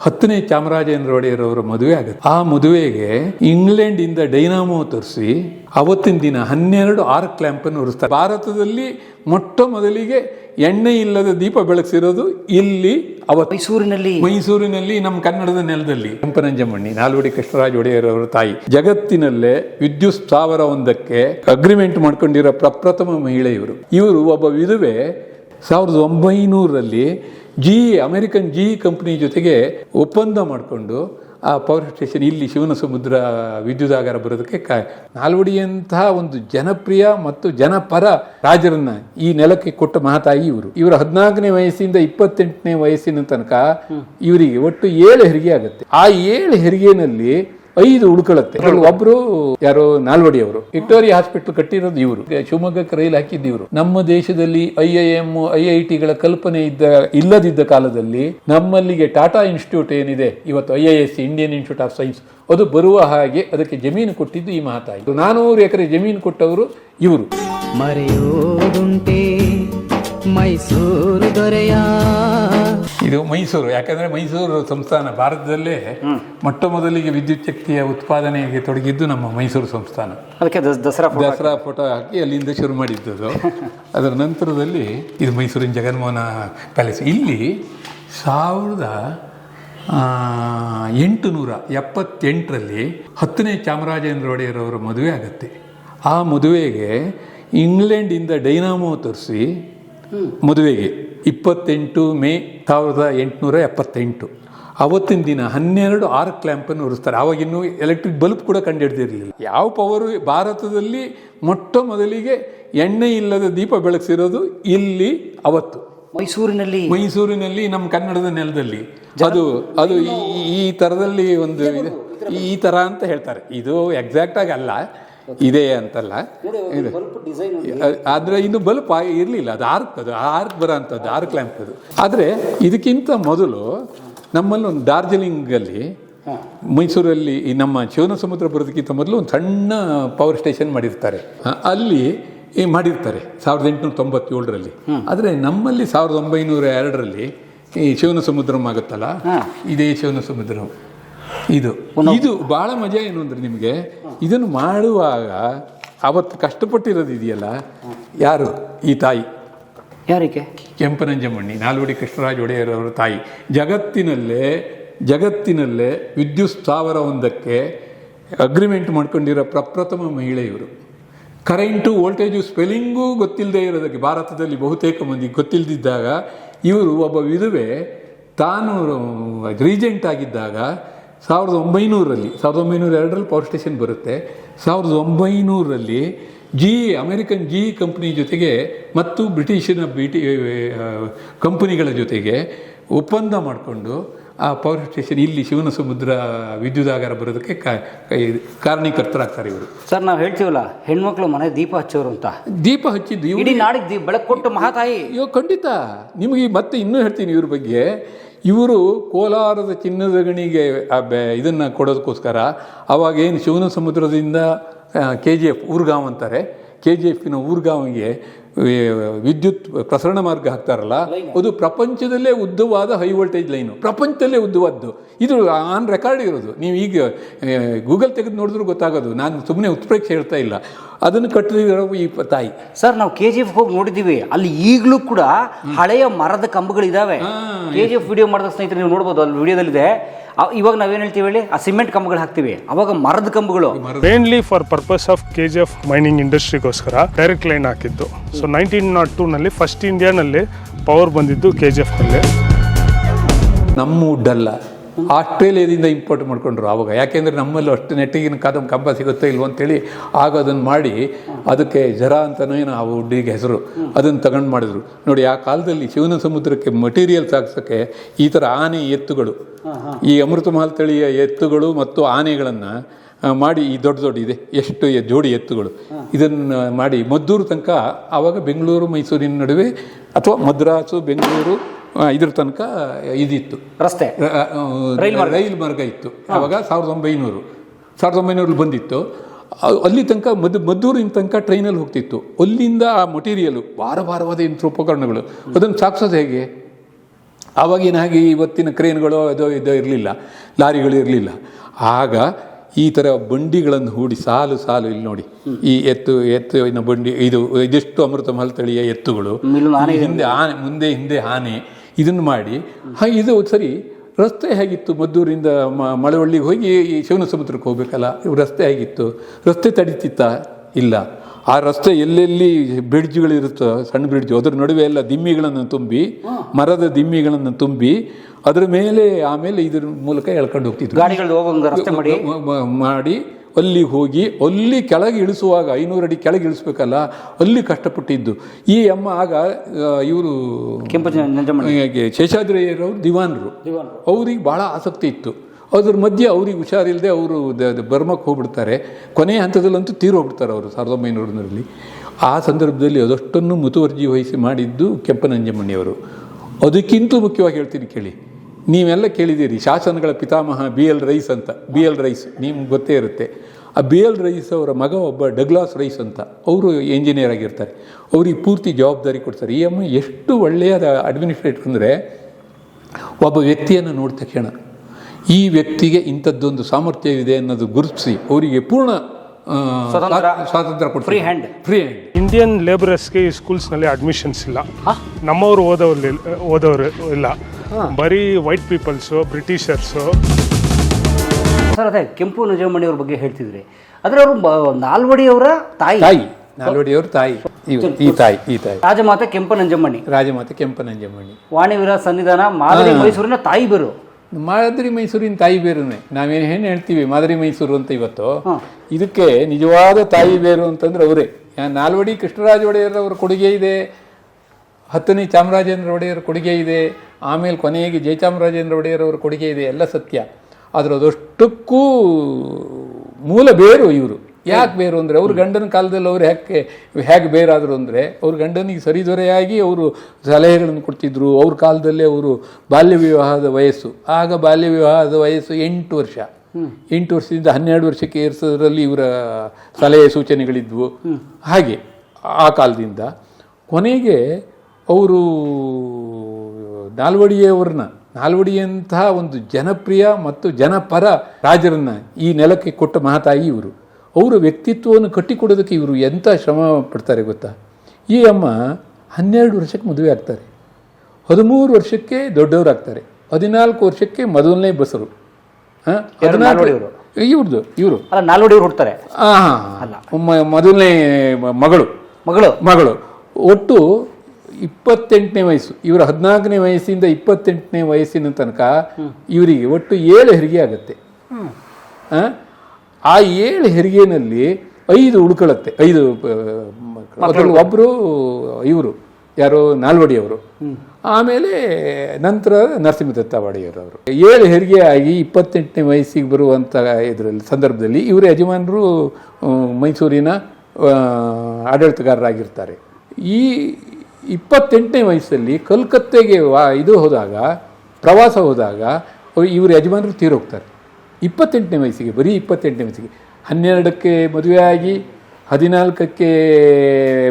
ಹತ್ತನೇ ಚಾಮರಾಜೇಂದ್ರ ಒಡೆಯರ್ ಅವರ ಮದುವೆ ಆಗುತ್ತೆ. ಆ ಮದುವೆಗೆ ಇಂಗ್ಲೆಂಡ್ ಇಂದ ಡೈನಾಮೋ ತರಿಸಿ ಅವತ್ತಿನ ದಿನ ಹನ್ನೆರಡು ಆರ್ಕ್ ಲ್ಯಾಂಪ್ ಅನ್ನು ಉರಿಸ್ತಾರೆ ಭಾರತದಲ್ಲಿ ಮೊಟ್ಟ ಮೊದಲಿಗೆ ಎಣ್ಣೆ ಇಲ್ಲದ ದೀಪ ಬೆಳಗಿಸಿರೋದು ಇಲ್ಲಿ ಅವತ್ತು. ಮೈಸೂರಿನಲ್ಲಿ. ಮೈಸೂರಿನಲ್ಲಿ ನಮ್ಮ ಕನ್ನಡದ ನೆಲದಲ್ಲಿ. ಕೆಂಪನಂಜಮಣ್ಣಿ ನಾಲ್ವಡಿ ಕೃಷ್ಣರಾಜ ಒಡೆಯರ್ ಅವರ ತಾಯಿ. ಜಗತ್ತಿನಲ್ಲೇ ವಿದ್ಯುತ್ ಸ್ಥಾವರ ಒಂದಕ್ಕೆ ಅಗ್ರಿಮೆಂಟ್ ಮಾಡ್ಕೊಂಡಿರೋ ಪ್ರಪ್ರಥಮ ಮಹಿಳೆ ಇವರು ಇವರು ಒಬ್ಬ ವಿಧವೆ. ಸಾವಿರದ ಒಂಬೈನೂರರಲ್ಲಿ ಜಿ ಅಮೆರಿಕನ್ ಜಿ ಕಂಪನಿ ಜೊತೆಗೆ ಒಪ್ಪಂದ ಮಾಡಿಕೊಂಡು ಆ ಪವರ್ ಸ್ಟೇಷನ್ ಇಲ್ಲಿ ಶಿವನ ಸಮುದ್ರ ವಿದ್ಯುದಾಗಾರ ಬರೋದಕ್ಕೆ ಕಾ ನಾಲ್ವಡಿಯಂತಹ ಒಂದು ಜನಪ್ರಿಯ ಮತ್ತು ಜನಪರ ರಾಜರನ್ನ ಈ ನೆಲಕ್ಕೆ ಕೊಟ್ಟ ಮಹಾತಾಯಿ ಇವರು. ಇವರ ಹದಿನಾಲ್ಕನೇ ವಯಸ್ಸಿಂದ ಇಪ್ಪತ್ತೆಂಟನೇ ವಯಸ್ಸಿನ ತನಕ ಇವರಿಗೆ ಒಟ್ಟು ಏಳು ಹೆರಿಗೆ ಆಗುತ್ತೆ. ಆ ಏಳು ಹೆರಿಗೆನಲ್ಲಿ ಐದು ಉಳ್ಕೊಳ್ಳುತ್ತೆ ಒಬ್ರು ಯಾರೋ ನಾಲ್ವಡಿ ಅವರು ವಿಕ್ಟೋರಿಯಾ ಹಾಸ್ಪಿಟಲ್ ಕಟ್ಟಿರೋದು ಇವರು. ಶಿವಮೊಗ್ಗಕ್ಕೆ ರೈಲು ಹಾಕಿದ್ದು ಇವರು ನಮ್ಮ ದೇಶದಲ್ಲಿ I I M, I I ಟಿಗಳ ಕಲ್ಪನೆ ಇದ್ದ, ಇಲ್ಲದಿದ್ದ ಕಾಲದಲ್ಲಿ ನಮ್ಮಲ್ಲಿಗೆ ಟಾಟಾ ಇನ್ಸ್ಟಿಟ್ಯೂಟ್ ಏನಿದೆ, ಇವತ್ತು I I S, Indian institute of science, ಅದು ಬರುವ ಹಾಗೆ ಅದಕ್ಕೆ ಜಮೀನು ಕೊಟ್ಟಿದ್ದು ಈ ಮಹತಾಯಿ. ನಾನೂರು ಎಕರೆ ಜಮೀನು ಕೊಟ್ಟವರು ಇವರು. ಮರೆಯೋದುಂಟೆ ಮೈಸೂರು ದೊರೆಯ ಇದು ಮೈಸೂರು ಯಾಕಂದ್ರೆ ಮೈಸೂರು ಸಂಸ್ಥಾನ ಭಾರತದಲ್ಲೇ ಮೊಟ್ಟ ಮೊದಲಿಗೆ ವಿದ್ಯುತ್ ಶಕ್ತಿಯ ಉತ್ಪಾದನೆಗೆ ತೊಡಗಿದ್ದು ನಮ್ಮ ಮೈಸೂರು ಸಂಸ್ಥಾನ. ಅದಕ್ಕೆ ದಸರಾ ದಸರಾ ಫೋಟೋ ಹಾಕಿ ಅಲ್ಲಿಂದ ಶುರು ಮಾಡಿದ್ದದು. ಅದರ ನಂತರದಲ್ಲಿ ಇದು ಮೈಸೂರಿನ ಜಗನ್ಮೋಹನ ಪ್ಯಾಲೇಸ್. ಇಲ್ಲಿ ಸಾವಿರದ ಎಂಟು ನೂರ ಎಪ್ಪತ್ತೆಂಟರಲ್ಲಿ ಹತ್ತನೇ ಚಾಮರಾಜೇಂದ್ರ ಒಡೆಯರ್ ಅವರ ಮದುವೆ ಆಗುತ್ತೆ. ಆ ಮದುವೆಗೆ ಇಂಗ್ಲೆಂಡಿಂದ ಡೈನಾಮೋ ತರಿಸಿ ಮದುವೆಗೆ. ಇಪ್ಪತ್ತೆಂಟು ಮೇ ಸಾವಿರದ ಎಂಟುನೂರ ಎಪ್ಪತ್ತೆಂಟು. ಅವತ್ತಿನ ದಿನ ಹನ್ನೆರಡು ಆರ್ಕ್ ಕ್ಲ್ಯಾಂಪನ್ನು ಉರಿಸ್ತಾರೆ ಆವಾಗಿನ್ನೂ ಎಲೆಕ್ಟ್ರಿಕ್ ಬಲ್ಬ್ ಕೂಡ ಕಂಡುಹಿಡ್ದಿರಲಿಲ್ಲ. ಯಾವ ಪವರು ಭಾರತದಲ್ಲಿ ಮೊಟ್ಟ ಮೊದಲಿಗೆ ಎಣ್ಣೆ ಇಲ್ಲದ ದೀಪ ಬೆಳಗಿಸಿರೋದು ಇಲ್ಲಿ ಅವತ್ತು. ಮೈಸೂರಿನಲ್ಲಿ. ಮೈಸೂರಿನಲ್ಲಿ ನಮ್ಮ ಕನ್ನಡದ ನೆಲದಲ್ಲಿ. ಅದು ಅದು ಈ- ಈ ಥರದಲ್ಲಿ ಒಂದು. ಈ ಥರ ಅಂತ ಹೇಳ್ತಾರೆ. ಇದು ಎಕ್ಸಾಕ್ಟ್ ಆಗಿ ಅಲ್ಲ. ಇದೆ ಅಂತಲ್ಲ. ಆದ್ರೆ ಇನ್ನು ಬಲ್ಪ್ ಇರಲಿಲ್ಲ. ಅದು ಆರ್ಕ್ ಅದು ಆರ್ಕ್ ಬರೋ ಅಂಥದ್ದು ಆರ್ಕ್ ಲ್ಯಾಂಪ್ ಅದು. ಆದರೆ ಇದಕ್ಕಿಂತ ಮೊದಲು ನಮ್ಮಲ್ಲಿ ಒಂದು ಡಾರ್ಜಿಲಿಂಗಲ್ಲಿ ಮೈಸೂರಲ್ಲಿ ಈ ನಮ್ಮ ಶಿವನ ಸಮುದ್ರ ಬರೋದಕ್ಕಿಂತ ಮೊದಲು ಒಂದು ಸಣ್ಣ ಪವರ್ ಸ್ಟೇಷನ್ ಮಾಡಿರ್ತಾರೆ. ಅಲ್ಲಿ ಈ ಮಾಡಿರ್ತಾರೆ ಸಾವಿರದ ಎಂಟುನೂರ ತೊಂಬತ್ತೇಳರಲ್ಲಿ. ಆದರೆ ನಮ್ಮಲ್ಲಿ ಸಾವಿರದ ಒಂಬೈನೂರ ಎರಡರಲ್ಲಿ ಈ ಶಿವನ ಸಮುದ್ರಂ ಆಗುತ್ತಲ್ಲ ಇದೇ ಶಿವನ ಸಮುದ್ರಂ ಇದು. ಇದು ಬಹಳ ಮಜಾ ಏನು ಅಂದರೆ ನಿಮಗೆ? ಇದನ್ನು ಮಾಡುವಾಗ ಅವತ್ತು ಕಷ್ಟಪಟ್ಟಿರೋದು ಇದೆಯಲ್ಲ? ಯಾರು? ಈ ತಾಯಿ. ಯಾರಿಗೆ? ಕೆಂಪನಂಜಮಣ್ಣಿ ನಾಲ್ವಡಿ ಕೃಷ್ಣರಾಜ ಒಡೆಯರ್ ಅವರ ತಾಯಿ. ಜಗತ್ತಿನಲ್ಲೇ ಜಗತ್ತಿನಲ್ಲೇ ವಿದ್ಯುತ್ ಸ್ಥಾವರ ಒಂದಕ್ಕೆ ಅಗ್ರಿಮೆಂಟ್ ಮಾಡ್ಕೊಂಡಿರೋ ಪ್ರಪ್ರಥಮ ಮಹಿಳೆ ಇವರು. ಕರೆಂಟು ವೋಲ್ಟೇಜು ಸ್ಪೆಲ್ಲಿಂಗೂ ಗೊತ್ತಿಲ್ಲದೆ ಇರೋದಕ್ಕೆ ಭಾರತದಲ್ಲಿ ಬಹುತೇಕ ಮಂದಿ ಗೊತ್ತಿಲ್ಲದಿದ್ದಾಗ ಇವರು ಒಬ್ಬ ವಿಧವೆ ತಾನು ರೀಜೆಂಟ್ ಆಗಿದ್ದಾಗ ಸಾವಿರದ ಒಂಬೈನೂರರಲ್ಲಿ ಸಾವಿರದ ಒಂಬೈನೂರ ಎರಡರಲ್ಲಿ ಪವರ್ ಸ್ಟೇಷನ್ ಬರುತ್ತೆ. ಸಾವಿರದ ಒಂಬೈನೂರರಲ್ಲಿ ಜಿ ಅಮೆರಿಕನ್ ಜಿ ಕಂಪ್ನಿ ಜೊತೆಗೆ ಮತ್ತು ಬ್ರಿಟಿಷಿನ ಬಿಟಿ ಕಂಪನಿಗಳ ಜೊತೆಗೆ ಒಪ್ಪಂದ ಮಾಡಿಕೊಂಡು ಆ ಪವರ್ ಸ್ಟೇಷನ್ ಇಲ್ಲಿ ಶಿವನ ಸಮುದ್ರ ವಿದ್ಯುದಾಗಾರ ಬರೋದಕ್ಕೆ ಕಾರಣೀಕರ್ತರಾಗ್ತಾರೆ ಇವರು. ಸರ್ ನಾವು ಹೇಳ್ತೀವಲ್ಲ ಹೆಣ್ಮಕ್ಳು ಮನೆ ದೀಪ ಹಚ್ಚೋರು ಅಂತ. ದೀಪ ಹಚ್ಚಿದ್ದು ಇಡೀ ನಾಡಿಗೆ ದೀಪ ಬೆಳಕು ಕೊಟ್ಟು ಮಹಾತಾಯಿ. ಅಯ್ಯೋ ಖಂಡಿತ. ನಿಮಗೆ ಮತ್ತೆ ಇನ್ನೂ ಹೇಳ್ತೀನಿ ಇವ್ರ ಬಗ್ಗೆ. ಇವರು ಕೋಲಾರದ ಚಿನ್ನದ ಗಣಿಗೆ ಇದನ್ನು ಕೊಡೋದಕ್ಕೋಸ್ಕರ ಅವಾಗ ಏನು ಶಿವನ ಸಮುದ್ರದಿಂದ ಕೆ ಜಿ ಎಫ್ ಊರ್ಗಾಂವ್ ಅಂತಾರೆ. ಕೆ ಜಿ ಎಫಿನ ಊರ್ಗಾಂವ್ಗೆ ವಿದ್ಯುತ್ ಪ್ರಸರಣ ಮಾರ್ಗ ಹಾಕ್ತಾರಲ್ಲ ಅದು ಪ್ರಪಂಚದಲ್ಲೇ ಉದ್ದವಾದ ಹೈ ವೋಲ್ಟೇಜ್ ಲೈನು ಪ್ರಪಂಚದಲ್ಲೇ ಉದ್ದವಾದ್ದು. ಇದು ಆನ್ ರೆಕಾರ್ಡ್ ಇರೋದು. ನೀವು ಈಗ ಗೂಗಲ್ ತೆಗೆದು ನೋಡಿದ್ರು ಗೊತ್ತಾಗೋದು. ನಾನು ಸುಮ್ಮನೆ ಉತ್ಪ್ರೇಕ್ಷೆ ಹೇಳ್ತಾ ಇಲ್ಲ. ಅದನ್ನು ಕಟ್ಟಿರೋ ಈ ತಾಯಿ. ಸರ್ ನಾವು ಕೆ ಜಿ ಎಫ್ ಹೋಗಿ ನೋಡಿದ್ದೀವಿ. ಅಲ್ಲಿ ಈಗಲೂ ಕೂಡ ಹಳೆಯ ಮರದ ಕಂಬಗಳಿದ್ದಾವೆ ಕೆ ಜಿ ಎಫ್ ವಿಡಿಯೋ ಮಾಡಿದ ಸ್ನೇಹಿತರೆ ನೀವು ನೋಡ್ಬೋದು ಅಲ್ಲಿ ವಿಡಿಯೋದಲ್ಲಿದೆ. ಇವಾಗ ನಾವೇನು ಹೇಳ್ತೀವಿ ಹೇಳಿ? ಆ ಸಿಮೆಂಟ್ ಕಂಬಗಳು ಹಾಕ್ತೀವಿ. ಅವಾಗ ಮರದ ಕಂಬಗಳು. Mainly for purpose of K G F mining ಇಂಡಸ್ಟ್ರಿಗೋಸ್ಕರ direct line ಹಾಕಿದ್ದು. ಸೊ ನೈನ್ಟೀನ್ ನಾಟ್ ಟೂನಲ್ಲಿ ಫಸ್ಟ್ ಇಂಡಿಯಾನಲ್ಲಿ ಪವರ್ ಬಂದಿದ್ದು ಕೆ ಜಿ ಎಫ್ನಲ್ಲಿ ನಮ್ಮ ವುಡ್ ಅಲ್ಲ ಆಸ್ಟ್ರೇಲಿಯಾದಿಂದ ಇಂಪೋರ್ಟ್ ಮಾಡ್ಕೊಂಡ್ರು ಆವಾಗ ಯಾಕೆಂದರೆ ನಮ್ಮಲ್ಲೂ ಅಷ್ಟು ನೆಟ್ಟಿಗಿನ ಕಾದಂ ಕಂಬ ಸಿಗುತ್ತೋ ಇಲ್ವೋ ಅಂತೇಳಿ ಆಗ ಅದನ್ನು ಮಾಡಿ ಅದಕ್ಕೆ ಜರ ಏನು ಆ ಹುಡ್ಡಿಗೆ ಹೆಸರು ಅದನ್ನು ತಗೊಂಡು ಮಾಡಿದ್ರು. ನೋಡಿ ಆ ಕಾಲದಲ್ಲಿ ಶಿವನ ಸಮುದ್ರಕ್ಕೆ ಮಟೀರಿಯಲ್ ಹಾಕ್ಸೋಕ್ಕೆ ಈ ಥರ ಆನೆ ಎತ್ತುಗಳು ಈ ಅಮೃತ ಮಹಲ್ ತಳಿಯ ಎತ್ತುಗಳು ಮತ್ತು ಆನೆಗಳನ್ನು ಮಾಡಿ ಈ ದೊಡ್ಡ ದೊಡ್ಡ ಇದೆ ಎಷ್ಟು ಜೋಡಿ ಎತ್ತುಗಳು. ಇದನ್ನು ಮಾಡಿ ಮದ್ದೂರು ತನಕ ಆವಾಗ ಬೆಂಗಳೂರು ಮೈಸೂರಿನ ನಡುವೆ ಅಥವಾ ಮದ್ರಾಸು ಬೆಂಗಳೂರು ಇದ್ರ ತನಕ ಇದಿತ್ತು. ರಸ್ತೆ. ರೈಲ್ ಮಾರ್ಗ. ಇತ್ತು. ಆವಾಗ ಸಾವಿರದ ಒಂಬೈನೂರು. ಸಾವಿರದ ಒಂಬೈನೂರಲ್ಲಿ ಬಂದಿತ್ತು. ಅಲ್ಲಿ ತನಕ ಮದ್ ಮದ್ದೂರಿನ ತನಕ ಟ್ರೈನಲ್ಲಿ ಹೋಗ್ತಿತ್ತು. ಅಲ್ಲಿಂದ ಆ ಮಟೀರಿಯಲು ಭಾರ ಭಾರವಾದ ಉಪಕರಣಗಳು. ಅದನ್ನು ಸಾಗಿಸೋದು ಹೇಗೆ? ಆವಾಗಿನ ಹಾಗೆ ಇವತ್ತಿನ ಕ್ರೇನ್ಗಳು ಅದೋ ಇದೋ ಇರಲಿಲ್ಲ. ಲಾರಿಗಳು ಇರಲಿಲ್ಲ. ಆಗ ಈ ಥರ ಬಂಡಿಗಳನ್ನು ಹೂಡಿ ಸಾಲು ಸಾಲು ಇಲ್ಲಿ ನೋಡಿ. ಈ ಎತ್ತು ಎತ್ತಿನ ಬಂಡಿ ಇದು ಇದೆಷ್ಟು ಅಮೃತ ಮಹಲ್ ತಳಿಯ ಎತ್ತುಗಳು. ಹಿಂದೆ ಆನೆ ಮುಂದೆ ಹಿಂದೆ ಆನೆ. ಇದನ್ನು ಮಾಡಿ. ಹಾಗೆ ಇದು ಸರಿ ರಸ್ತೆ ಹೇಗಿತ್ತು? ಮದ್ದೂರಿಂದ ಮ- ಮಳವಳ್ಳಿಗೆ ಹೋಗಿ ಈ ಶಿವನ ಸಮುದ್ರಕ್ಕೆ ಹೋಗ್ಬೇಕಲ್ಲ ಇವು ರಸ್ತೆ ಹೇಗಿತ್ತು? ರಸ್ತೆ ತಡಿತಿತ್ತ? ಇಲ್ಲ. ಆ ರಸ್ತೆ ಎಲ್ಲೆಲ್ಲಿ ಬ್ರಿಡ್ಜ್ಗಳು ಇರುತ್ತೋ ಸಣ್ಣ ಬ್ರಿಡ್ಜ್ ಅದ್ರ ನಡುವೆ ಎಲ್ಲ ದಿಮ್ಮಿಗಳನ್ನು ತುಂಬಿ ಮರದ ದಿಮ್ಮಿಗಳನ್ನು ತುಂಬಿ ಅದರ ಮೇಲೆ ಆಮೇಲೆ ಇದ್ರ ಮೂಲಕ ಎಳ್ಕೊಂಡು ಹೋಗ್ತಿದ್ರು. ಗಾಡಿಗಳು ಮಾಡಿ ಅಲ್ಲಿ ಹೋಗಿ ಅಲ್ಲಿ ಕೆಳಗೆ ಇಳಿಸುವಾಗ ಐನೂರು ಅಡಿ ಕೆಳಗೆ ಇಳಿಸ್ಬೇಕಲ್ಲ ಅಲ್ಲಿ ಕಷ್ಟಪಟ್ಟಿದ್ದು. ಈ ಅಮ್ಮ ಆಗ ಇವರು ಕೆಂಪು ದಿವಾನರು. ಅವ್ರಿಗೆ ಭಾಳ ಆಸಕ್ತಿ ಇತ್ತು. ಅದ್ರ ಮಧ್ಯೆ ಅವ್ರಿಗೆ ಹುಷಾರಿಲ್ಲದೆ ಅವರು ಬರ್ಮಕ್ಕೆ ಹೋಗ್ಬಿಡ್ತಾರೆ. ಕೊನೆಯ ಹಂತದಲ್ಲಂತೂ ತೀರೋಗ್ಬಿಡ್ತಾರೆ ಅವರು ಸಾವಿರದ ಒಂಬೈನೂರರಲ್ಲಿ. ಆ ಸಂದರ್ಭದಲ್ಲಿ ಅದಷ್ಟನ್ನು ಮುತುವರ್ಜಿ ವಹಿಸಿ ಮಾಡಿದ್ದು ಕೆಂಪನಂಜಮಣಿಯವರು ಅದಕ್ಕಿಂತ ಮುಖ್ಯವಾಗಿ ಹೇಳ್ತೀನಿ ಕೇಳಿ. ನೀವೆಲ್ಲ ಕೇಳಿದ್ದೀರಿ ಶಾಸನಗಳ ಪಿತಾಮಹ ಬಿ ಎಲ್ ರೈಸ್ ಅಂತ ಬಿ ಎಲ್ ರೈಸ್ ನಿಮ್ಗೆ ಗೊತ್ತೇ ಇರುತ್ತೆ. ಆ ಬಿ ಎಲ್ ರೈಸ್ ಅವರ ಮಗ ಒಬ್ಬ ಡಗ್ಲಾಸ್ ರೈಸ್ ಅಂತ ಅವರು ಎಂಜಿನಿಯರ್ ಆಗಿರ್ತಾರೆ. ಅವ್ರಿಗೆ ಪೂರ್ತಿ ಜವಾಬ್ದಾರಿ ಕೊಡ್ತಾರೆ. ಈ ಅಮ್ಮ ಎಷ್ಟು ಒಳ್ಳೆಯದ ಅಡ್ಮಿನಿಸ್ಟ್ರೇಟರ್ ಅಂದರೆ ಒಬ್ಬ ವ್ಯಕ್ತಿಯನ್ನು ನೋಡಿದ ತಕ್ಷಣ ಈ ವ್ಯಕ್ತಿಗೆ ಇಂಥದ್ದೊಂದು ಸಾಮರ್ಥ್ಯವಿದೆ ಅನ್ನೋದು ಗುರುತಿಸಿ ಅವರಿಗೆ ಪೂರ್ಣ ಸ್ವಾತಂತ್ರ್ಯ ಕೊಡ್ತಾರೆ. Free hand free hand Indian ಲೇಬರರ್ಸ್ಗೆ ಈ ಸ್ಕೂಲ್ಸ್ನಲ್ಲಿ ಅಡ್ಮಿಷನ್ಸ್ ಇಲ್ಲ. ನಮ್ಮವರು ಓದೋರ್ಲಿ ಓದೋರು ಇಲ್ಲ. ಬರೀ ವೈಟ್ ಪೀಪಲ್ಸು ಬ್ರಿಟಿಷರ್ಸು ಸರ್ ಅದೇ ಕೆಂಪು ನಜಮಣಿ ಅವ್ರ ಬಗ್ಗೆ ಹೇಳ್ತಿದ್ರಿ. ಆದ್ರೆ ಅವರು ನಾಲ್ವಡಿ ಅವರ ತಾಯಿ. ತಾಯಿ. ನಾಲ್ವಡಿಯವ್ರ ತಾಯಿ. ಇವ್ರು, ಈ ತಾಯಿ ಈ ತಾಯಿ. ರಾಜಮಾತೆ ಕೆಂಪು ನಂಜಮ್ಮಣ್ಣಿ ರಾಜಮಾತೆ ಕೆಂಪನಂಜಮ್ಮಣ್ಣಿ ವಾಣಿ ವಿಲಾಸ ಸನ್ನಿಧಾನ ಮಾದರಿ ಮೈಸೂರಿನ ತಾಯಿ ಬೇರು. ಮಾದರಿ ಮೈಸೂರಿನ ತಾಯಿ ಬೇರುನೆ. ನಾವೇನು ಏನು ಹೇಳ್ತೀವಿ ಮಾದರಿ ಮೈಸೂರು ಅಂತ ಇವತ್ತು? ಇದಕ್ಕೆ ನಿಜವಾದ ತಾಯಿ ಬೇರು ಅಂತಂದ್ರೆ ಅವರೇ. ನಾಲ್ವಡಿ ಕೃಷ್ಣರಾಜ ಒಡೆಯರ್ ಅವರ ಕೊಡುಗೆ ಇದೆ. ಹತ್ತನೇ ಚಾಮರಾಜೇಂದ್ರ ಒಡೆಯರ ಕೊಡುಗೆ ಇದೆ, ಆಮೇಲೆ ಕೊನೆಗೆ ಜಯಚಾಮರಾಜೇಂದ್ರ ಒಡೆಯರವರ ಕೊಡುಗೆ ಇದೆ, ಎಲ್ಲ ಸತ್ಯ. ಆದರೆ ಅದಷ್ಟಕ್ಕೂ ಮೂಲ ಬೇರು ಇವರು. ಯಾಕೆ ಬೇರು ಅಂದರೆ ಅವ್ರ ಗಂಡನ ಕಾಲದಲ್ಲಿ ಅವ್ರು ಯಾಕೆ, ಹೇಗೆ ಬೇರಾದರು ಅಂದರೆ ಅವ್ರ ಗಂಡನಿಗೆ ಸರಿದೊರೆಯಾಗಿ ಅವರು ಸಲಹೆಗಳನ್ನು ಕೊಡ್ತಿದ್ರು. ಅವ್ರ ಕಾಲದಲ್ಲೇ ಅವರು ಬಾಲ್ಯ ವಿವಾಹದ ವಯಸ್ಸು. ಆಗ ಬಾಲ್ಯ ವಿವಾಹದ ವಯಸ್ಸು ಎಂಟು ವರ್ಷ. ಎಂಟು ವರ್ಷದಿಂದ ಹನ್ನೆರಡು ವರ್ಷಕ್ಕೆ ಏರಿಸೋದ್ರಲ್ಲಿ ಇವರ ಸಲಹೆ ಸೂಚನೆಗಳಿದ್ವು. ಹಾಗೆ ಆ ಕಾಲದಿಂದ. ಕೊನೆಗೆ ಅವರು ನಾಲ್ವಡಿಯವ್ರನ್ನ ನಾಲ್ವಡಿಯಂತಹ ಒಂದು ಜನಪ್ರಿಯ ಮತ್ತು ಜನಪರ ರಾಜರನ್ನ ಈ ನೆಲಕ್ಕೆ ಕೊಟ್ಟ ಮಹಾತಾಯಿ ಇವರು. ಅವರ ವ್ಯಕ್ತಿತ್ವವನ್ನು ಕಟ್ಟಿಕೊಡೋದಕ್ಕೆ ಇವರು ಎಂಥ ಶ್ರಮ ಪಡ್ತಾರೆ ಗೊತ್ತಾ? ಈ ಅಮ್ಮ ಹನ್ನೆರಡು ವರ್ಷಕ್ಕೆ ಮದುವೆ ಆಗ್ತಾರೆ. ಹದಿಮೂರು ವರ್ಷಕ್ಕೆ ದೊಡ್ಡವರಾಗ್ತಾರೆ ಹದಿನಾಲ್ಕು ವರ್ಷಕ್ಕೆ ಮೊದಲನೇ ಬಸರು. ಇವ್ರದ್ದು ಇವರು. ಹುಡ್ತಾರೆ. ಹಾಂ ಮೊದಲನೇ ಮಗಳು. ಮಗಳು. ಮಗಳು. ಒಟ್ಟು ಇಪ್ಪತ್ತೆಂಟನೇ ವಯಸ್ಸು. ಇವರು ಹದಿನಾಲ್ಕನೇ ವಯಸ್ಸಿಂದ ಇಪ್ಪತ್ತೆಂಟನೇ ವಯಸ್ಸಿನ ತನಕ ಇವರಿಗೆ ಒಟ್ಟು ಏಳು ಹೆರಿಗೆ ಆಗುತ್ತೆ. ಆ? ಏಳು ಹೆರಿಗೆನಲ್ಲಿ ಐದು ಉಳ್ಕೊಳ್ಳುತ್ತೆ ಐದು ಒಬ್ಬರು ಇವರು ಯಾರು ನಾಲ್ವಡಿಯವರು. ಆಮೇಲೆ ನಂತರ ನರಸಿಂಹದತ್ತ ಅವರು. ಏಳು ಹೆರಿಗೆ ಆಗಿ ಇಪ್ಪತ್ತೆಂಟನೇ ವಯಸ್ಸಿಗೆ ಬರುವಂಥ ಇದರಲ್ಲಿ ಸಂದರ್ಭದಲ್ಲಿ ಇವರು ಯಜಮಾನರು ಮೈಸೂರಿನ ಆಡಳಿತಗಾರರಾಗಿರ್ತಾರೆ. ಈ ಇಪ್ಪತ್ತೆಂಟನೇ ವಯಸ್ಸಲ್ಲಿ ಕಲ್ಕತ್ತೆಗೆ ವಾ ಇದು ಹೋದಾಗ ಪ್ರವಾಸ ಹೋದಾಗ ಇವರು ಯಜಮಾನರು ತೀರೋಗ್ತಾರೆ. ಇಪ್ಪತ್ತೆಂಟನೇ ವಯಸ್ಸಿಗೆ ಬರೀ ಇಪ್ಪತ್ತೆಂಟನೇ ವಯಸ್ಸಿಗೆ. ಹನ್ನೆರಡಕ್ಕೆ ಮದುವೆಯಾಗಿ ಹದಿನಾಲ್ಕಕ್ಕೆ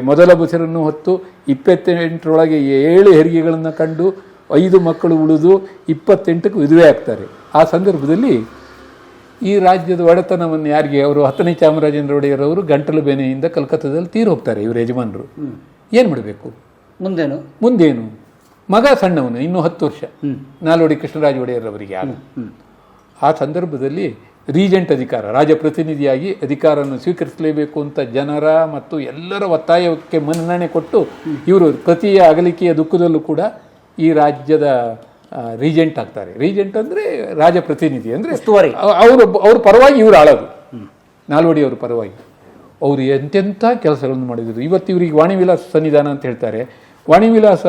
ಮೊದಲ ಬಸರನ್ನು ಹೊತ್ತು ಇಪ್ಪತ್ತೆಂಟರೊಳಗೆ ಏಳು ಹೆರಿಗೆಗಳನ್ನು ಕಂಡು ಐದು ಮಕ್ಕಳು ಉಳಿದು ಇಪ್ಪತ್ತೆಂಟಕ್ಕೆ ಮದುವೆ ಆಗ್ತಾರೆ. ಆ ಸಂದರ್ಭದಲ್ಲಿ ಈ ರಾಜ್ಯದ ಒಡೆತನವನ್ನು ಯಾರಿಗೆ? ಅವರು ಹತ್ತನೇ ಚಾಮರಾಜೇಂದ್ರ ಒಡೆಯರವರು ಗಂಟಲು ಬೇನೆಯಿಂದ ಕಲ್ಕತ್ತಾದಲ್ಲಿ ತೀರು ಹೋಗ್ತಾರೆ ಇವರು ಯಜಮಾನರು. ಏನು ಮಾಡಬೇಕು? ಮುಂದೇನು? ಮುಂದೇನು? ಮಗ ಸಣ್ಣವನು ಇನ್ನೂ ಹತ್ತು ವರ್ಷ. ನಾಲ್ವಡಿ ಕೃಷ್ಣರಾಜ ಒಡೆಯರವರಿಗೆ ಆಗ ಆ ಸಂದರ್ಭದಲ್ಲಿ ರೀಜೆಂಟ್ ಅಧಿಕಾರ ರಾಜಪ್ರತಿನಿಧಿಯಾಗಿ ಅಧಿಕಾರವನ್ನು ಸ್ವೀಕರಿಸಲೇಬೇಕು ಅಂತ ಜನರ ಮತ್ತು ಎಲ್ಲರ ಒತ್ತಾಯಕ್ಕೆ ಮನ್ನಣೆ ಕೊಟ್ಟು ಇವರು ಪ್ರತಿಯ ಅಗಲಿಕೆಯ ದುಃಖದಲ್ಲೂ ಕೂಡ ಈ ರಾಜ್ಯದ ರೀಜೆಂಟ್ ಆಗ್ತಾರೆ. ರೀಜೆಂಟ್ ಅಂದರೆ ರಾಜಪ್ರತಿನಿಧಿ ಅಂದರೆ. ಅವರು ಅವ್ರ ಪರವಾಗಿ ಇವರು ಆಳೋದು. ನಾಲ್ವಡಿ ಅವ್ರ ಪರವಾಗಿ. ಅವರು ಎಂತೆಂಥ ಕೆಲಸಗಳನ್ನು ಮಾಡಿದರು. ಇವತ್ತು ಇವರಿಗೆ ವಾಣಿವಿಲಾಸ ಸನ್ನಿಧಾನ ಅಂತ ಹೇಳ್ತಾರೆ. ವಾಣಿವಿಲಾಸ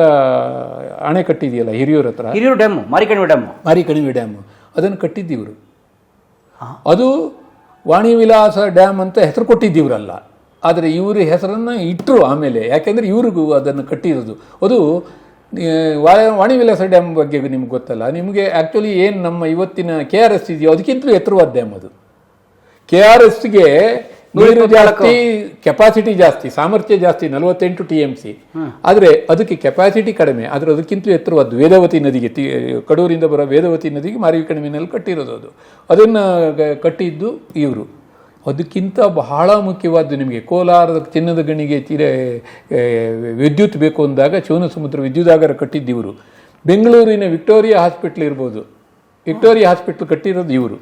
ಅಣೆ ಕಟ್ಟಿದೆಯಲ್ಲ ಹಿರಿಯೂರ ಹತ್ರ? Hiriyur dam Marikanive dam. Marikanive dam. ಅದನ್ನು ಕಟ್ಟಿದ್ದಿವರು. ಅದು ವಾಣಿವಿಲಾಸ ಡ್ಯಾಮ್ ಅಂತ ಹೆಸರು ಕೊಟ್ಟಿದ್ದೀವ್ರಲ್ಲ. ಆದರೆ ಇವ್ರ ಹೆಸರನ್ನು ಇಟ್ಟರು ಆಮೇಲೆ. ಯಾಕೆಂದರೆ ಇವ್ರಿಗೂ ಅದನ್ನು ಕಟ್ಟಿರೋದು. ಅದು ವಾಣಿ ವಿಲಾಸ ವಾಣಿವಿಲಾಸ ಡ್ಯಾಮ್ ಬಗ್ಗೆ ನಿಮ್ಗೆ ಗೊತ್ತಲ್ಲ. ನಿಮಗೆ ಆ್ಯಕ್ಚುಲಿ ಏನು ನಮ್ಮ ಇವತ್ತಿನ ಕೆ ಆರ್ ಎಸ್ ಇದೆಯೋ ಅದಕ್ಕಿಂತಲೂ ಎತ್ತರವಾದ ಡ್ಯಾಮ್ ಅದು. ಕೆ ಆರ್ ಎಸ್ಗೆ ನೀರು ಜಾಸ್ತಿ ಕೆಪಾಸಿಟಿ ಜಾಸ್ತಿ ಸಾಮರ್ಥ್ಯ ಜಾಸ್ತಿ ನಲವತ್ತೆಂಟು ಟಿ ಎಂ ಸಿ ಆದರೆ ಅದಕ್ಕೆ ಕೆಪಾಸಿಟಿ ಕಡಿಮೆ ಆದರೆ ಅದಕ್ಕಿಂತ ಎತ್ತರವಾದ್ದು ವೇದವತಿ ನದಿಗೆ ತಿ- ಕಡೂರಿಂದ ಬರೋ ವೇದವತಿ ನದಿಗೆ ಮಾರಿವಿ ಕಣಿವೆನಲ್ಲಿ ಕಟ್ಟಿರೋದು ಅದು. ಅದನ್ನು ಕಟ್ಟಿದ್ದು ಇವರು. ಅದಕ್ಕಿಂತ ಬಹಳ ಮುಖ್ಯವಾದ್ದು ನಿಮಗೆ ಕೋಲಾರದ ಚಿನ್ನದ ಗಣಿಗೆ ತೀರ ಏ, ವಿದ್ಯುತ್ ಬೇಕು ಅಂದಾಗ ಶಿವನ ಸಮುದ್ರ ವಿದ್ಯುದಾಗರ ಕಟ್ಟಿದ್ದು ಇವರು. ಬೆಂಗಳೂರಿನ ವಿಕ್ಟೋರಿಯಾ ಹಾಸ್ಪಿಟ್ಲ್ ಇರ್ಬೋದು. ವಿಕ್ಟೋರಿಯಾ ಹಾಸ್ಪಿಟ್ಲ್ ಕಟ್ಟಿರೋದು ಇವರು.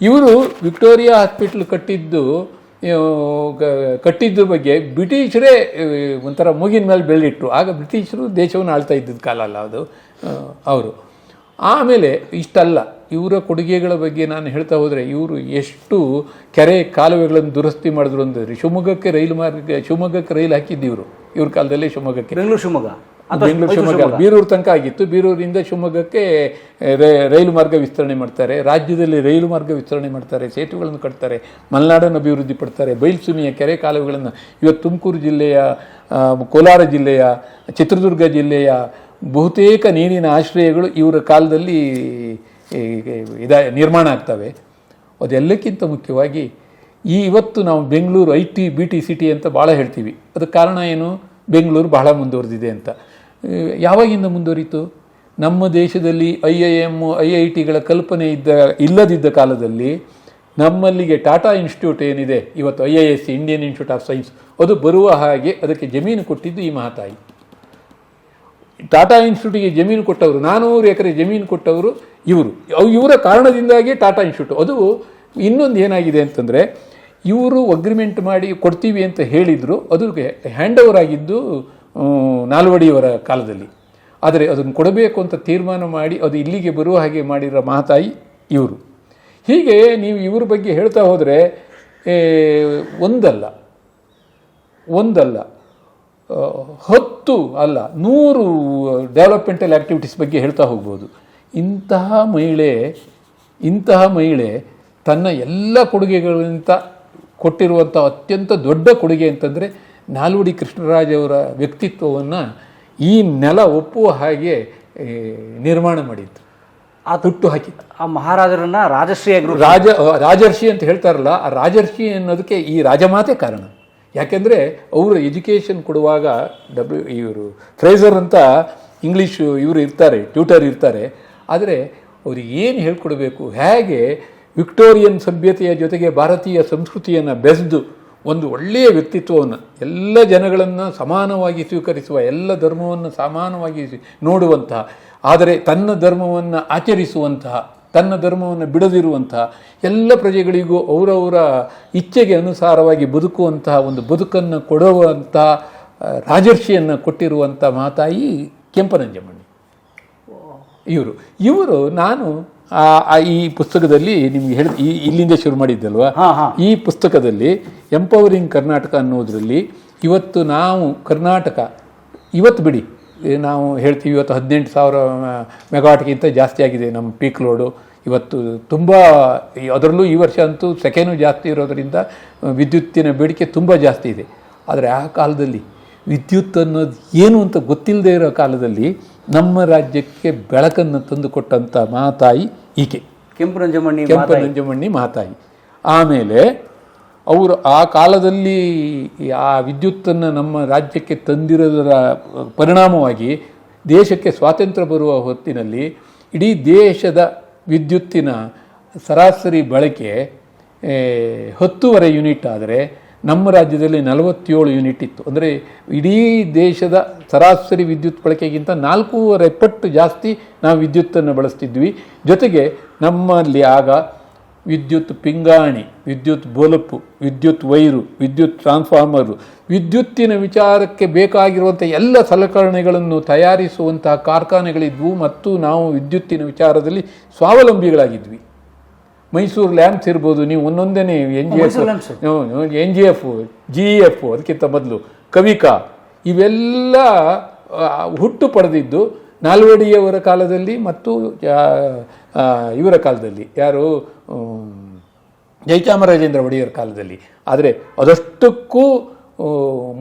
ಇವರು ವಿಕ್ಟೋರಿಯಾ ಹಾಸ್ಪಿಟ್ಲ್ ಕಟ್ಟಿದ್ದು ಕಟ್ಟಿದ್ದ ಬಗ್ಗೆ ಬ್ರಿಟಿಷರೇ ಒಂಥರ ಮೂಗಿನ ಮೇಲೆ ಬೆಳ್ಳಿಟ್ರು ಆಗ ಬ್ರಿಟಿಷರು ದೇಶವನ್ನು ಆಳ್ತಾ ಇದ್ದಿದ್ದ ಕಾಲ ಅಲ್ಲ ಅದು ಅವರು. ಆಮೇಲೆ ಇಷ್ಟಲ್ಲ, ಇವರ ಕೊಡುಗೆಗಳ ಬಗ್ಗೆ ನಾನು ಹೇಳ್ತಾ ಹೋದರೆ ಇವರು ಎಷ್ಟು ಕೆರೆ ಕಾಲುವೆಗಳನ್ನು ದುರಸ್ತಿ ಮಾಡಿದ್ರು ಅಂದರೆ, ಶಿವಮೊಗ್ಗಕ್ಕೆ ರೈಲು ಮಾರ್ಗ, ಶಿವಮೊಗ್ಗಕ್ಕೆ ರೈಲು ಹಾಕಿದ್ದು ಇವರು. ಇವ್ರ ಕಾಲದಲ್ಲೇ ಶಿವಮೊಗ್ಗಕ್ಕೆ. ಬೆಂಗಳೂರು ಶಿವಮೊಗ್ಗ? ಬೆಂಗಳೂರು ಶಿವಮೊಗ್ಗ ಬೀರೂರು ತನಕ ಆಗಿತ್ತು. ಬೀರೂರಿಂದ ಶಿವಮೊಗ್ಗಕ್ಕೆ ರೈಲು ಮಾರ್ಗ ವಿಸ್ತರಣೆ ಮಾಡ್ತಾರೆ. ರಾಜ್ಯದಲ್ಲಿ ರೈಲು ಮಾರ್ಗ ವಿಸ್ತರಣೆ ಮಾಡ್ತಾರೆ. ಸೇತುವೆಗಳನ್ನು ಕಟ್ತಾರೆ. ಮಲೆನಾಡನ್ನು ಅಭಿವೃದ್ಧಿ ಪಡ್ತಾರೆ. ಬಯಲುಸೀಮೆಯ ಕೆರೆ ಕಾಲುವೆಗಳನ್ನು ಇವತ್ತು ತುಮಕೂರು ಜಿಲ್ಲೆಯ ಕೋಲಾರ ಜಿಲ್ಲೆಯ ಚಿತ್ರದುರ್ಗ ಜಿಲ್ಲೆಯ ಬಹುತೇಕ ನೀರಿನ ಆಶ್ರಯಗಳು ಇವರ ಕಾಲದಲ್ಲಿ ಇದ ನಿರ್ಮಾಣ ಆಗ್ತವೆ. ಅದೆಲ್ಲಕ್ಕಿಂತ ಮುಖ್ಯವಾಗಿ ಈ ಇವತ್ತು ನಾವು Bengaluru I T B T city ಅಂತ ಭಾಳ ಹೇಳ್ತೀವಿ. ಅದಕ್ಕೆ ಕಾರಣ ಏನು? ಬೆಂಗಳೂರು ಬಹಳ ಮುಂದುವರೆದಿದೆ ಅಂತ. ಯಾವಾಗಿಂದ ಮುಂದುವರಿತು? ನಮ್ಮ ದೇಶದಲ್ಲಿ I I M I I ಟಿಗಳ ಕಲ್ಪನೆ ಇದ್ದ, ಇಲ್ಲದಿದ್ದ ಕಾಲದಲ್ಲಿ ನಮ್ಮಲ್ಲಿಗೆ ಟಾಟಾ ಇನ್ಸ್ಟಿಟ್ಯೂಟ್ ಏನಿದೆ, ಇವತ್ತು I I S, Indian institute of science, ಅದು ಬರುವ ಹಾಗೆ ಅದಕ್ಕೆ ಜಮೀನು ಕೊಟ್ಟಿದ್ದು ಈ ಮಹಾತಾಯಿ. ಟಾಟಾ ಇನ್ಸ್ಟಿಟ್ಯೂಟಿಗೆ ಜಮೀನು ಕೊಟ್ಟವರು, ನಾನೂರು ಎಕರೆ ಜಮೀನು ಕೊಟ್ಟವರು ಇವರು. ಇವರ ಕಾರಣದಿಂದಾಗಿ ಟಾಟಾ ಇನ್ಸ್ಟಿಟ್ಯೂಟ್. ಅದು ಇನ್ನೊಂದು ಏನಾಗಿದೆ ಅಂತಂದರೆ, ಇವರು ಅಗ್ರಿಮೆಂಟ್ ಮಾಡಿ ಕೊಡ್ತೀವಿ ಅಂತ ಹೇಳಿದರು ಅದಕ್ಕೆ ಹ್ಯಾಂಡ್ ಓವರ್ ಆಗಿದ್ದು ನಾಲ್ವಡಿಯವರ ಕಾಲದಲ್ಲಿ. ಆದರೆ ಅದನ್ನು ಕೊಡಬೇಕು ಅಂತ ತೀರ್ಮಾನ ಮಾಡಿ ಅದು ಇಲ್ಲಿಗೆ ಬರುವ ಹಾಗೆ ಮಾಡಿರೋ ಮಹಾತಾಯಿ ಇವರು. ಹೀಗೆ ನೀವು ಇವ್ರ ಬಗ್ಗೆ ಹೇಳ್ತಾ ಹೋದರೆ ಒಂದಲ್ಲ ಒಂದಲ್ಲ ಹತ್ತು ಅಲ್ಲ, ನೂರು ಡೆವಲಪ್ಮೆಂಟಲ್ ಆ್ಯಕ್ಟಿವಿಟೀಸ್ ಬಗ್ಗೆ ಹೇಳ್ತಾ ಹೋಗ್ಬೋದು. ಇಂತಹ ಮಹಿಳೆ ಇಂತಹ ಮಹಿಳೆ ತನ್ನ ಎಲ್ಲ ಕೊಡುಗೆಗಳಿಂತ ಕೊಟ್ಟಿರುವಂಥ ಅತ್ಯಂತ ದೊಡ್ಡ ಕೊಡುಗೆ ಅಂತಂದರೆ ನಾಲ್ವಡಿ ಕೃಷ್ಣರಾಜವರ ಅವರ ವ್ಯಕ್ತಿತ್ವವನ್ನು ಈ ನೆಲ ಒಪ್ಪುವ ಹಾಗೆ ನಿರ್ಮಾಣ ಮಾಡಿತ್ತು ಆ ತುಟ್ಟು ಹಾಕಿತ್ತು ಆ ಮಹಾರಾಜರನ್ನ ರಾಜಶ್ರೀ ಆಗಿರು ರಾಜ ರಾಜರ್ಷಿ ಅಂತ ಹೇಳ್ತಾರಲ್ಲ ಆ ರಾಜರ್ಷಿ ಅನ್ನೋದಕ್ಕೆ ಈ ರಾಜಮಾತೆ ಕಾರಣ. ಯಾಕೆಂದರೆ ಅವರು ಎಜುಕೇಷನ್ ಕೊಡುವಾಗ ಡಬ್ಲ್ಯೂ ಇವರು ಫ್ರೇಸರ್ ಅಂತ ಇಂಗ್ಲೀಷು ಇವರು ಇರ್ತಾರೆ ಟ್ಯೂಟರ್ ಇರ್ತಾರೆ. ಆದರೆ ಅವ್ರಿಗೆ ಏನು ಹೇಳ್ಕೊಡ್ಬೇಕು? ಹೇಗೆ ವಿಕ್ಟೋರಿಯನ್ ಸಭ್ಯತೆಯ ಜೊತೆಗೆ ಭಾರತೀಯ ಸಂಸ್ಕೃತಿಯನ್ನು ಬೆಸೆದು ಒಂದು ಒಳ್ಳೆಯ ವ್ಯಕ್ತಿತ್ವವನ್ನು, ಎಲ್ಲ ಜನಗಳನ್ನು ಸಮಾನವಾಗಿ ಸ್ವೀಕರಿಸುವ, ಎಲ್ಲ ಧರ್ಮವನ್ನು ಸಮಾನವಾಗಿ ನೋಡುವಂತಹ, ಆದರೆ ತನ್ನ ಧರ್ಮವನ್ನು ಆಚರಿಸುವಂತಹ, ತನ್ನ ಧರ್ಮವನ್ನು ಬಿಡದಿರುವಂತಹ, ಎಲ್ಲ ಪ್ರಜೆಗಳಿಗೂ ಅವರವರ ಇಚ್ಛೆಗೆ ಅನುಸಾರವಾಗಿ ಬದುಕುವಂತಹ ಒಂದು ಬದುಕನ್ನು ಕೊಡುವಂತಹ ರಾಜರ್ಷಿಯನ್ನು ಕೊಟ್ಟಿರುವಂಥ ಮಾತಾಯಿ ಕೆಂಪನಂಜಮ್ಮಣ್ಣಿ. ಇವರು. ಇವರು, ನಾನು ಈ ಪುಸ್ತಕದಲ್ಲಿ ನಿಮ್ಗೆ ಹೇಳಿ ಈ- ಇಲ್ಲಿಂದ ಶುರು ಮಾಡಿದ್ದಲ್ವಾ. ಈ ಪುಸ್ತಕದಲ್ಲಿ ಎಂಪವರಿಂಗ್ ಕರ್ನಾಟಕ ಅನ್ನೋದರಲ್ಲಿ ಇವತ್ತು ನಾವು ಕರ್ನಾಟಕ ಇವತ್ತು ಬಿಡಿ ನಾವು ಹೇಳ್ತೀವಿ ಇವತ್ತು ಹದಿನೆಂಟು ಸಾವಿರ ಮೆಗಾವಾಟ್ಗಿಂತ ಜಾಸ್ತಿ ಆಗಿದೆ ನಮ್ಮ ಪೀಕ್ ಲೋಡು ಇವತ್ತು ತುಂಬ ಅದರಲ್ಲೂ ಈ ವರ್ಷ ಅಂತೂ ಸೆಕೆನೂ ಜಾಸ್ತಿ ಇರೋದರಿಂದ ವಿದ್ಯುತ್ತಿನ ಬೇಡಿಕೆ ತುಂಬ ಜಾಸ್ತಿ ಇದೆ. ಆದರೆ ಆ ಕಾಲದಲ್ಲಿ ವಿದ್ಯುತ್ ಅನ್ನೋದು ಏನು ಅಂತ ಗೊತ್ತಿಲ್ಲದೆ ಇರೋ ಕಾಲದಲ್ಲಿ ನಮ್ಮ ರಾಜ್ಯಕ್ಕೆ ಬೆಳಕನ್ನು ತಂದುಕೊಟ್ಟಂಥ ಮಹಾತಾಯಿ ಈಕೆ. ಕೆಂಪು ನಂಜಮಣ್ಣಿ ಕೆಂಪು ನಂಜಮಣ್ಣಿ ಮಹಾತಾಯಿ. ಆಮೇಲೆ ಅವರು ಆ ಕಾಲದಲ್ಲಿ ಆ ವಿದ್ಯುತ್ತನ್ನು ನಮ್ಮ ರಾಜ್ಯಕ್ಕೆ ತಂದಿರೋದರ ಪರಿಣಾಮವಾಗಿ ದೇಶಕ್ಕೆ ಸ್ವಾತಂತ್ರ್ಯ ಬರುವ ಹೊತ್ತಿನಲ್ಲಿ ಇಡೀ ದೇಶದ ವಿದ್ಯುತ್ತಿನ ಸರಾಸರಿ ಬಳಕೆ ಹತ್ತೂವರೆ ಯೂನಿಟ್ ಆದರೆ ನಮ್ಮ ರಾಜ್ಯದಲ್ಲಿ ನಲವತ್ತೇಳು ಯೂನಿಟ್ ಇತ್ತು. ಅಂದರೆ ಇಡೀ ದೇಶದ ಸರಾಸರಿ ವಿದ್ಯುತ್ ಬಳಕೆಗಿಂತ ನಾಲ್ಕೂವರೆ ಪಟ್ಟು ಜಾಸ್ತಿ ನಾವು ವಿದ್ಯುತ್ತನ್ನು ಬಳಸ್ತಿದ್ವಿ. ಜೊತೆಗೆ ನಮ್ಮಲ್ಲಿ ಆಗ ವಿದ್ಯುತ್ ಪಿಂಗಾಣಿ, ವಿದ್ಯುತ್ ಬೊಲಪು, ವಿದ್ಯುತ್ ವೈರು, ವಿದ್ಯುತ್ ಟ್ರಾನ್ಸ್ಫಾರ್ಮರು, ವಿದ್ಯುತ್ತಿನ ವಿಚಾರಕ್ಕೆ ಬೇಕಾಗಿರುವಂಥ ಎಲ್ಲ ಸಲಕರಣೆಗಳನ್ನು ತಯಾರಿಸುವಂತಹ ಕಾರ್ಖಾನೆಗಳಿದ್ವು ಮತ್ತು ನಾವು ವಿದ್ಯುತ್ತಿನ ವಿಚಾರದಲ್ಲಿ ಸ್ವಾವಲಂಬಿಗಳಾಗಿದ್ವಿ. ಮೈಸೂರು ಲ್ಯಾಂಪ್ಸ್ ಇರ್ಬೋದು ನೀವು ಒಂದೊಂದೇ N G F N G F G E F ಅದಕ್ಕಿಂತ ಮೊದಲು ಕವಿಕಾ ಇವೆಲ್ಲ ಹುಟ್ಟು ಪಡೆದಿದ್ದು ನಾಲ್ವಡಿಯವರ ಕಾಲದಲ್ಲಿ ಮತ್ತು ಇವರ ಕಾಲದಲ್ಲಿ. ಯಾರು? ಜಯಚಾಮರಾಜೇಂದ್ರ ಒಡೆಯರ ಕಾಲದಲ್ಲಿ. ಆದರೆ ಅದಷ್ಟಕ್ಕೂ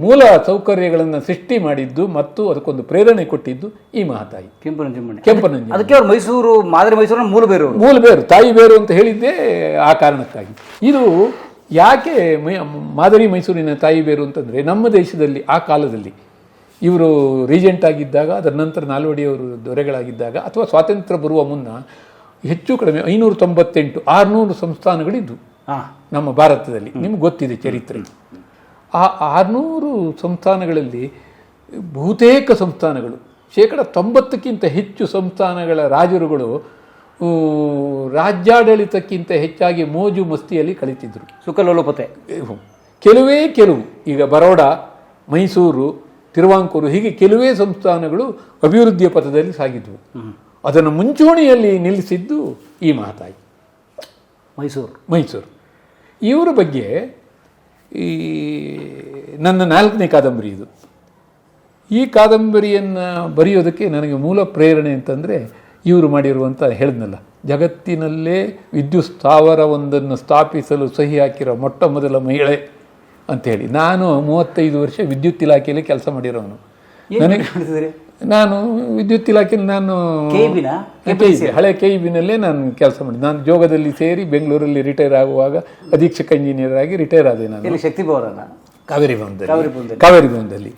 ಮೂಲ ಸೌಕರ್ಯಗಳನ್ನು ಸೃಷ್ಟಿ ಮಾಡಿದ್ದು ಮತ್ತು ಅದಕ್ಕೊಂದು ಪ್ರೇರಣೆ ಕೊಟ್ಟಿದ್ದು ಈ ಮಹಾತಾಯಿ. ಕೆಂಪನಂಜಮ್ಮಣ್ಣ ಕೆಂಪನಂಜ ಅದಕ್ಕೆ ಅವರು ಮೈಸೂರು ಮಾದರಿ ಮೈಸೂರಿನ ಮೂಲ ಬೇರು ಮೂಲ ಬೇರು ತಾಯಿ ಬೇರು ಅಂತ ಹೇಳಿದ್ದೇ ಆ ಕಾರಣಕ್ಕಾಗಿ. ಇದು ಯಾಕೆ ಮಾದರಿ ಮೈಸೂರಿನ ತಾಯಿ ಬೇರು ಅಂತಂದರೆ ನಮ್ಮ ದೇಶದಲ್ಲಿ ಆ ಕಾಲದಲ್ಲಿ ಇವರು ರೀಜೆಂಟ್ ಆಗಿದ್ದಾಗ ಅದರ ನಂತರ ನಾಲ್ವಡಿಯವರು ದೊರೆಗಳಾಗಿದ್ದಾಗ ಅಥವಾ ಸ್ವಾತಂತ್ರ್ಯ ಬರುವ ಮುನ್ನ ಹೆಚ್ಚು ಕಡಿಮೆ ಐನೂರ ತೊಂಬತ್ತೆಂಟು ಆರುನೂರು ಸಂಸ್ಥಾನಗಳಿದ್ದು ನಮ್ಮ ಭಾರತದಲ್ಲಿ. ನಿಮ್ಗೆ ಗೊತ್ತಿದೆ ಚರಿತ್ರೆ. ಆ ಆರುನೂರು ಸಂಸ್ಥಾನಗಳಲ್ಲಿ ಬಹುತೇಕ ಸಂಸ್ಥಾನಗಳು ಶೇಕಡ ತೊಂಬತ್ತಕ್ಕಿಂತ ಹೆಚ್ಚು ಸಂಸ್ಥಾನಗಳ ರಾಜರುಗಳು ರಾಜ್ಯಾಡಳಿತಕ್ಕಿಂತ ಹೆಚ್ಚಾಗಿ ಮೋಜು ಮಸ್ತಿಯಲ್ಲಿ ಕಳೀತಿದ್ರು. ಸುಖಲೋಲುಪತೆ. ಕೆಲವೇ ಕೆಲವು ಈಗ ಬರೋಡ ಮೈಸೂರು ತಿರುವಾಂಕೂರು ಹೀಗೆ ಕೆಲವೇ ಸಂಸ್ಥಾನಗಳು ಅಭಿವೃದ್ಧಿಯ ಪಥದಲ್ಲಿ ಸಾಗಿದ್ವು. ಅದನ್ನು ಮುಂಚೂಣಿಯಲ್ಲಿ ನಿಲ್ಲಿಸಿದ್ದು ಈ ಮಾತಾಯಿ ಮೈಸೂರು. ಮೈಸೂರು. ಇವರ ಬಗ್ಗೆ ಈ ನನ್ನ ನಾಲ್ಕನೇ ಕಾದಂಬರಿ ಇದು. ಈ ಕಾದಂಬರಿಯನ್ನು ಬರೆಯೋದಕ್ಕೆ ನನಗೆ ಮೂಲ ಪ್ರೇರಣೆ ಅಂತಂದರೆ ಇವರು ಮಾಡಿರುವಂಥ ಹೇಳಿದ್ನಲ್ಲ ಜಗತ್ತಿನಲ್ಲೇ ವಿದ್ಯುತ್ ಸ್ಥಾವರವೊಂದನ್ನು ಸ್ಥಾಪಿಸಲು ಸಹಿ ಹಾಕಿರೋ ಮೊಟ್ಟ ಮೊದಲ ಮಹಿಳೆ ಅಂಥೇಳಿ ನಾನು ಮೂವತ್ತೈದು ವರ್ಷ ವಿದ್ಯುತ್ ಇಲಾಖೆಯಲ್ಲಿ ಕೆಲಸ ಮಾಡಿರೋನು. ನನಗೆ ನಾನು ವಿದ್ಯುತ್ ಇಲಾಖೆಯಲ್ಲಿ ನಾನು ಹಳೆ ಕೆ ಬಿನಲ್ಲೇ ನಾನು ಕೆಲಸ ಮಾಡಿದೆ ನಾನು ಜೋಗದಲ್ಲಿ ಸೇರಿ ಬೆಂಗಳೂರಲ್ಲಿ ರಿಟೈರ್ ಆಗುವಾಗ ಅಧೀಕ್ಷಕ ಇಂಜಿನಿಯರ್ ಆಗಿ ರಿಟೈರ್ ಆದೆ ನಾನು. ಶಕ್ತಿ ಕಾವೇರಿ ಭವನದಲ್ಲಿ. ಕಾವೇರಿ ಭವನದಲ್ಲಿ.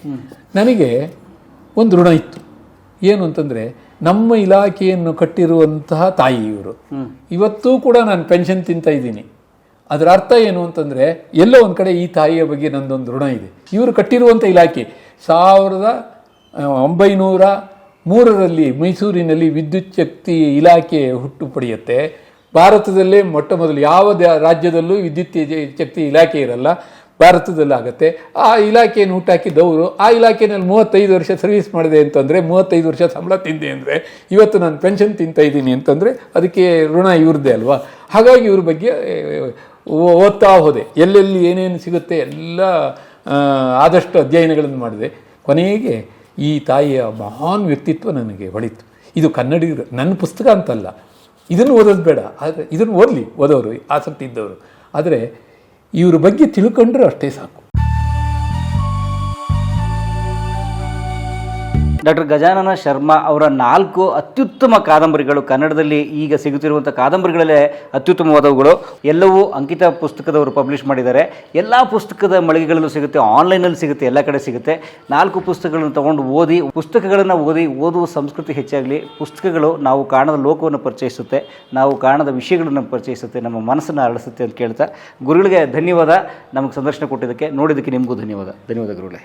ನನಗೆ ಒಂದು ಋಣ ಇತ್ತು. ಏನು ಅಂತಂದ್ರೆ ನಮ್ಮ ಇಲಾಖೆಯನ್ನು ಕಟ್ಟಿರುವಂತಹ ತಾಯಿ ಇವರು. ಇವತ್ತೂ ಕೂಡ ನಾನು ಪೆನ್ಷನ್ ತಿಂತಾ ಇದ್ದೀನಿ. ಅದರ ಅರ್ಥ ಏನು ಅಂತಂದ್ರೆ ಎಲ್ಲೋ ಒಂದು ಕಡೆ ಈ ತಾಯಿಯ ಬಗ್ಗೆ ನಂದೊಂದು ಋಣ ಇದೆ. ಇವರು ಕಟ್ಟಿರುವಂಥ ಇಲಾಖೆ ಸಾವಿರದ ಒಂಬೈನೂರ ಮೂರರಲ್ಲಿ ಮೈಸೂರಿನಲ್ಲಿ ವಿದ್ಯುತ್ ಶಕ್ತಿ ಇಲಾಖೆ ಹುಟ್ಟು ಪಡೆಯುತ್ತೆ. ಭಾರತದಲ್ಲೇ ಮೊಟ್ಟ ಮೊದಲು ಯಾವ ರಾಜ್ಯದಲ್ಲೂ ವಿದ್ಯುತ್ ಶಕ್ತಿ ಇಲಾಖೆ ಇರಲ್ಲ. ಭಾರತದಲ್ಲಾಗತ್ತೆ. ಆ ಇಲಾಖೆಯನ್ನು ಹುಟ್ಟಾಕಿದ್ದವರು ಆ ಇಲಾಖೆಯಲ್ಲಿ ಮೂವತ್ತೈದು ವರ್ಷ ಸರ್ವಿಸ್ ಮಾಡಿದೆ ಅಂತಂದರೆ, ಮೂವತ್ತೈದು ವರ್ಷ ಸಂಬಳ ತಿಂದೆ ಅಂದರೆ, ಇವತ್ತು ನಾನು ಪೆನ್ಷನ್ ತಿಂತಾ ಇದ್ದೀನಿ ಅಂತಂದರೆ, ಅದಕ್ಕೆ ಋಣ ಇವ್ರದ್ದೇ ಅಲ್ವಾ? ಹಾಗಾಗಿ ಇವ್ರ ಬಗ್ಗೆ ಓದ್ತಾ ಹೋದೆ. ಎಲ್ಲೆಲ್ಲಿ ಏನೇನು ಸಿಗುತ್ತೆ ಎಲ್ಲ ಆದಷ್ಟು ಅಧ್ಯಯನಗಳನ್ನು ಮಾಡಿದೆ. ಕೊನೆಗೆ ಈ ತಾಯಿಯ ಮಹಾನ್ ವ್ಯಕ್ತಿತ್ವ ನನಗೆ ಹೊಳಿತು ಇದು ಕನ್ನಡಿಗರು ನನ್ನ ಪುಸ್ತಕ ಅಂತಲ್ಲ. ಇದನ್ನು ಓದೋದು ಬೇಡ. ಆದರೆ ಇದನ್ನು ಓದಲಿ, ಓದೋರು ಆಸಕ್ತಿ ಇದ್ದವರು. ಆದರೆ ಇವ್ರ ಬಗ್ಗೆ ತಿಳ್ಕೊಂಡ್ರೆ ಅಷ್ಟೇ ಸಾಕು. ಡಾಕ್ಟರ್ ಗಜಾನನ ಶರ್ಮಾ ಅವರ ನಾಲ್ಕು ಅತ್ಯುತ್ತಮ ಕಾದಂಬರಿಗಳು ಕನ್ನಡದಲ್ಲಿ ಈಗ ಸಿಗುತ್ತಿರುವಂಥ ಕಾದಂಬರಿಗಳಲ್ಲೇ ಅತ್ಯುತ್ತಮವಾದವುಗಳು. ಎಲ್ಲವೂ ಅಂಕಿತ ಪುಸ್ತಕದವರು ಪಬ್ಲಿಷ್ ಮಾಡಿದ್ದಾರೆ. ಎಲ್ಲ ಪುಸ್ತಕದ ಮಳಿಗೆಗಳಲ್ಲೂ ಸಿಗುತ್ತೆ ಆನ್ಲೈನಲ್ಲಿ ಸಿಗುತ್ತೆ, ಎಲ್ಲ ಕಡೆ ಸಿಗುತ್ತೆ. ನಾಲ್ಕು ಪುಸ್ತಕಗಳನ್ನು ತಗೊಂಡು ಓದಿ, ಪುಸ್ತಕಗಳನ್ನು ಓದಿ, ಓದುವ ಸಂಸ್ಕೃತಿ ಹೆಚ್ಚಾಗಲಿ, ಪುಸ್ತಕಗಳು ನಾವು ಕಾಣದ ಲೋಕವನ್ನು ಪರಿಚಯಿಸುತ್ತೆ, ನಾವು ಕಾಣದ ವಿಷಯಗಳನ್ನು ಪರಿಚಯಿಸುತ್ತೆ, ನಮ್ಮ ಮನಸ್ಸನ್ನು ಅರಳಿಸುತ್ತೆ ಅಂತ ಕೇಳ್ತಾ. ಗುರುಗಳಿಗೆ ಧನ್ಯವಾದ. ನಮಗೆ ಸಂದರ್ಶನ ಕೊಟ್ಟಿದ್ದಕ್ಕೆ ನೋಡಿದ್ದಕ್ಕೆ ನಿಮಗೂ ಧನ್ಯವಾದ. ಧನ್ಯವಾದ ಗುರುಗಳೇ.